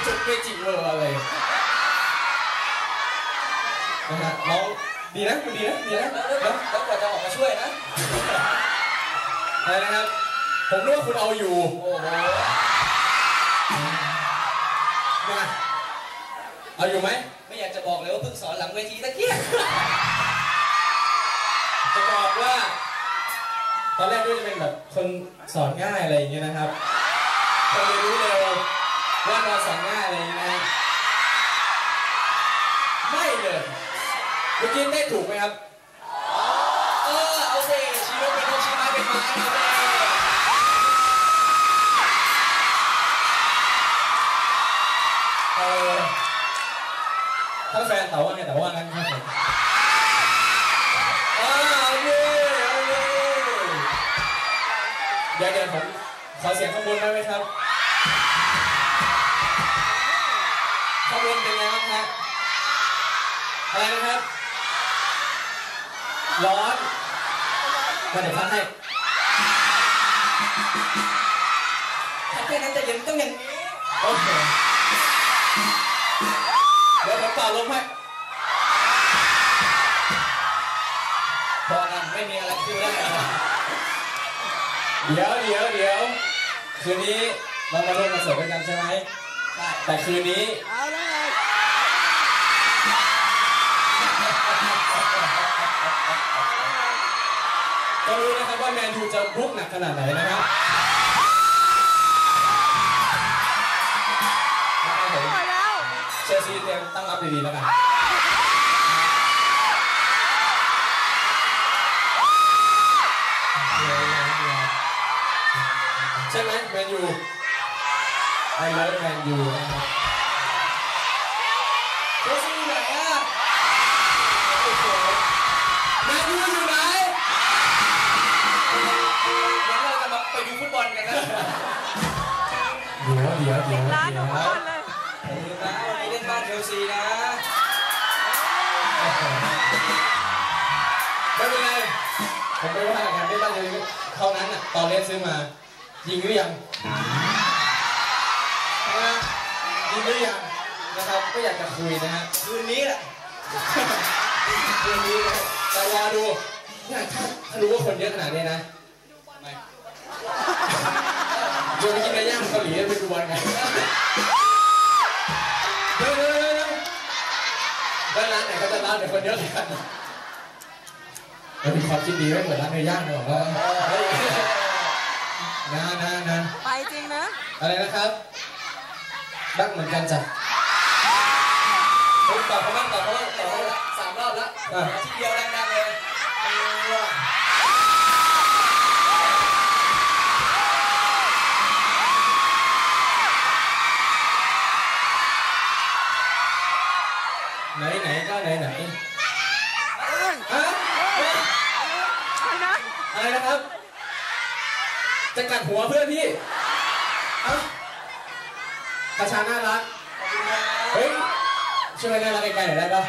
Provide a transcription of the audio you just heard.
มันเมจุกเมจิเวอร์อะไรนะฮะน้องดีนะมันดีนะดีนะแล้วแล้วกว่าจะออกมาช่วยนะอะไรนะครับ ผมนึกว่าคุณเอาอยู่โอ้โหนะเอาอยู่ไหมไม่อยากจะบอกเลยว่าเพิ่งสอนหลังเวทีตะเกียบจะบอกว่า ตอนแรกด้วยจะเป็นแบบคนสอนง่ายอะไรอย่างเงี้ยนะครับพอเรียนรู้เร็ว ว่าเราสอนง่ายอะไรอย่างเงี้ยนะไม่เลยเมื่อกี้ได้ถูกไหมครับเออโอาเคชีโร่เป็นนชีไม้เป็นไม้โอเคเออถ้าแฟนแต่ว่าไงแต่ว่างั้นครับผมอ่าโอเคโอเคเดี๋ยวเดี๋ยวผมขอเสียงข้างบนได้ไหมครับ ข้างบนเป็นไงบ้างฮะอะไรนะครับ ร้อนมาเดี๋ยวพักให้ถ้าแค่นั้นจะเย็นต้องอย่างนี้โอเคเดี๋ยวผมเป่าลมให้พอกันไม่มีอะไรคือแล้วเดี๋ยวเดี๋ยวเดี๋ยวคืนนี้ เรามาร่วมคอนเสิร์ตด้วยกันใช่ไหมใช่แต่คืนนี้ก็รู้นะครับว่าแมนยูจะบุกหนักขนาดไหนนะครับนะครับผมเชลซีเตรียมตั้งรับดีๆแล้วกันเใช่ไหมแมนยู ไอเลิฟแมนยูนะครับเชลซีอยู่ไหนอะแมนยูอยู่ไหนงั้นเราจะมาไปดูฟุตบอลกันนะเดี๋ยวเดี๋ยวเดี๋ยวร้านเดี๋ขยองวคนเลยอย่าลืมนะวันนี้เล่นบ้านเชลซีนะไม่เป็นไรผมไม่ว่ากันไม่บ้านเลยเขานั้นอะตอนเล่นซื้อมา ยิงหรือยัง ยิงหรือยังนะครับก็อยากจะคุยนะฮะคืนนี้แหละเรื่องนี้นะแต่รอดูเนี่ยถ้าถ้ารู้ว่าคนเยอะขนาดนี้นะไม่โยนไปกินเนื้อย่างเกาหลีไปดูบอลไงเดี๋ยวเดี๋ยวเดี๋ยวเดี๋ยวแล้วร้านไหนเขาจะร้านไหนคนเยอะกันมันมีความคิดดีไม่เหมือนร้านเนื้อย่างนะบอกว่าเฮ้ยนะนะนะไปจริงนะ อะไรนะครับ รักเหมือนกันจ้ะผมตอบเขาบ้างตอบเขาบ้างตอบเขาบ้างสามรอบแล้วอะทีเดียวดังๆเลยเออไหนไหนก็ไหนไหนฮะไปนะอะไรนะครับ จะกัดหัวเพื่อนพี่เอ้า ประชาน่ารักขอบคุณครับเฮ้ยช่วยน่ารักไกลๆหน่อยได้ปะ